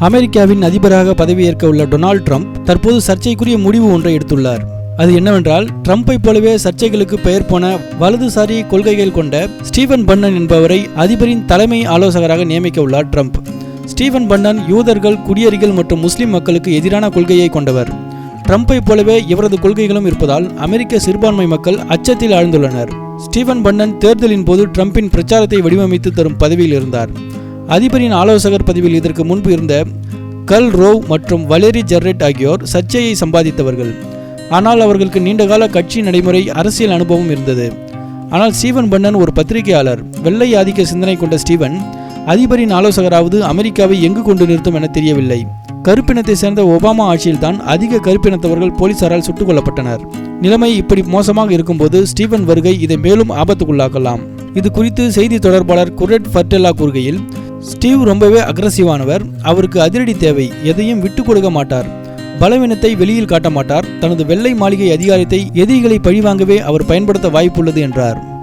அமெரிக்காவின் அதிபராக பதவியேற்க உள்ள டொனால்ட் ட்ரம்ப் தற்போது சர்ச்சைக்குரிய முடிவு ஒன்றை எடுத்துள்ளார். அது என்னவென்றால் ட்ரம்ப்பை போலவே சர்ச்சைகளுக்கு பெயர் போன வலதுசாரி கொள்கைகள் கொண்ட ஸ்டீவன் பன்னன் என்பவரை அதிபரின் தலைமை ஆலோசகராக நியமிக்க உள்ளார் ட்ரம்ப். ஸ்டீவன் பன்னன் யூதர்கள் குடியேறிகள் மற்றும் முஸ்லிம் மக்களுக்கு எதிரான கொள்கையை கொண்டவர். ட்ரம்ப்பை போலவே இவரது கொள்கைகளும் இருப்பதால் அமெரிக்க சிறுபான்மை மக்கள் அச்சத்தில் ஆழ்ந்துள்ளனர். ஸ்டீவன் பன்னன் தேர்தலின் போது ட்ரம்பின் பிரச்சாரத்தை வடிவமைத்து தரும் பதவியில் இருந்தார். அதிபரின் ஆலோசகர் பதவியில் இதற்கு முன்பு இருந்த கல் ரோவ் மற்றும் வலேரி ஜெர்ரெட் ஆகியோர் சர்ச்சையை சம்பாதித்தவர்கள். ஆனால் அவர்களுக்கு நீண்டகால கட்சி நடைமுறை அரசியல் அனுபவம் இருந்தது. ஆனால் ஸ்டீவன் பன்னன் ஒரு பத்திரிகையாளர் வெள்ளை ஆதிக்க சிந்தனை கொண்ட ஸ்டீவன் அதிபரின் ஆலோசகராவது அமெரிக்காவை எங்கு கொண்டு நிறுத்தும் என தெரியவில்லை. கருப்பினத்தை சேர்ந்த ஒபாமா ஆட்சியில்தான் அதிக கருப்பினத்தவர்கள் போலீசாரால் சுட்டுக் கொல்லப்பட்டனர். நிலைமை இப்படி மோசமாக இருக்கும்போது ஸ்டீவன் வருகை இதை மேலும் ஆபத்துக்குள்ளாக்கலாம். இது குறித்து செய்தி தொடர்பாளர் குரெட் ஃபர்டெல்லா கூறுகையில் ஸ்டீவ் ரொம்பவே அக்ரஸிவானவர் அவருக்கு அதிரடி தேவை. எதையும் விட்டு கொடுக்க மாட்டார். பலவீனத்தை வெளியில் காட்ட மாட்டார். தனது வெள்ளை மாளிகை அதிகாரத்தை எதிரிகளை பழிவாங்கவே அவர் பயன்படுத்த வாய்ப்புள்ளது என்றார்.